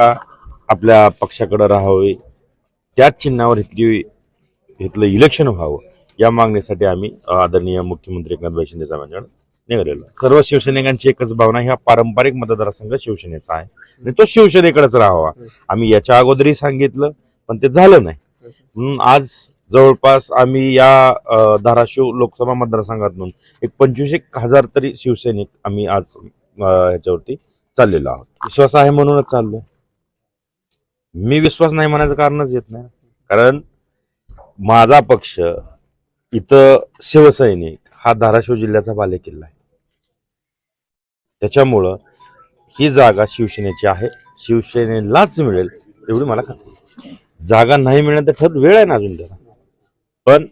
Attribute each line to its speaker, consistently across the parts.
Speaker 1: भूमिका आपल्या पक्षाकडे राहावी? त्याच चिन्हावर इथली इथलं इलेक्शन व्हावं या मागणीसाठी आम्ही आदरणीय मुख्यमंत्री एकनाथभाई शिंदे साहेबांकडे निघालेलो सर्व शिवसैनिकांची एकच भावना ह्या पारंपरिक मतदारसंघ शिवसेनेचा आहे. आणि तो शिवसेनेकडेच राहावा. आम्ही याच्या अगोदरही सांगितलं पण ते झालं नाही. म्हणून आज जवळपास आम्ही या धाराशिव लोकसभा मतदारसंघातून एक पंचवीस एक हजार तरी शिवसैनिक आम्ही आज ह्याच्यावरती चाललेलो आहोत. विश्वास आहे म्हणूनच चाललोय. मी विश्वास नाही म्हणायचं कारणच येत नाही. कारण माझा पक्ष इथं शिवसैनिक हा धाराशिव जिल्ह्याचा बालेकिल्ला आहे. त्याच्यामुळं ही जागा शिवसेनेची आहे. शिवसेनेलाच मिळेल एवढी मला खात्री जागा नाही मिळेल तर ठर वेळ आहे ना अजून त्याला पण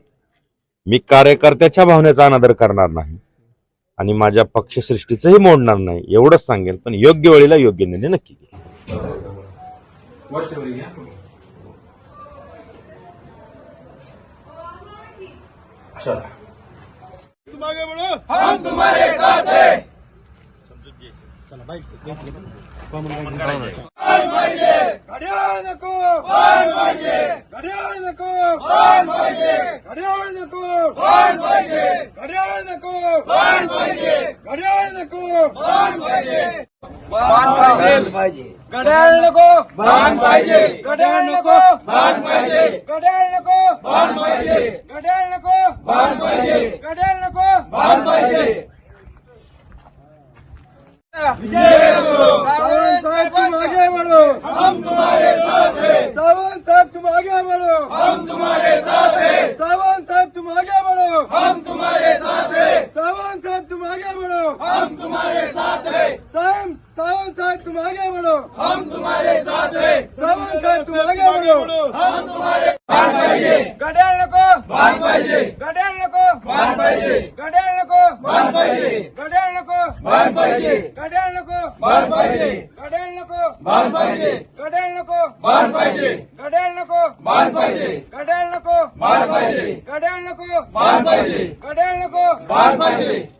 Speaker 1: मी कार्यकर्त्याच्या भावनेचा अनादर करणार नाही. आणि माझ्या पक्षसृष्टीचंही मोडणार नाही. एवढंच सांगेल. पण योग्य वेळेला योग्य निर्णय नक्की घेईल
Speaker 2: वरच्यावर घ्या
Speaker 3: चला तुम्हारे बड़ो हम तुम्हारे साथ नको पाहिजे घड्याळ नको पाहिजे नको पाहिजे घड्याळ बाण पाहिजे. घड्याळ नको. बाण पाहिजे. घड्याळ नको. बाण पाहिजे. घड्याळ नको. बाण पाहिजे. घड्याळ नको. बाण पाहिजे. घड्याळ नको. बाण पाहिजे. सावंत साहब तुम आगे बढ़ो हम तुम्हारे साथ हैं. सावंत साहब तुम आगे बढ़ो हम तुम्हारे साथ हैं. सावंत साहब तुम आगे बढ़ो हम तुम्हारे साथ हैं. सावंत साहब तुम आगे बढ़ो हम तुम्हारे साथ हैं सावंत सावंत साहब तुम आगे बढ़ो हम तुम्हारे साथ हैं सावंत साहब तुम आगे बढ़ो हम तुम्हारे बाण पाहिजे घड्याळ नको बाण पाहिजे घड्याळ नको बाण पाहिजे घड्याळ नको बाण पाहिजे घड्याळ नको बाण पाहिजे घड्याळ नको बाण पाहिजे घड्याळ नको बाण पाहिजे घड्याळ नको बाण पाहिजे घड्याळ नको बाण पाहिजे घड्याळ नको बाण पाहिजे घड्याळ नको बाण पाहिजे घड्याळ नको बाण पाहिजे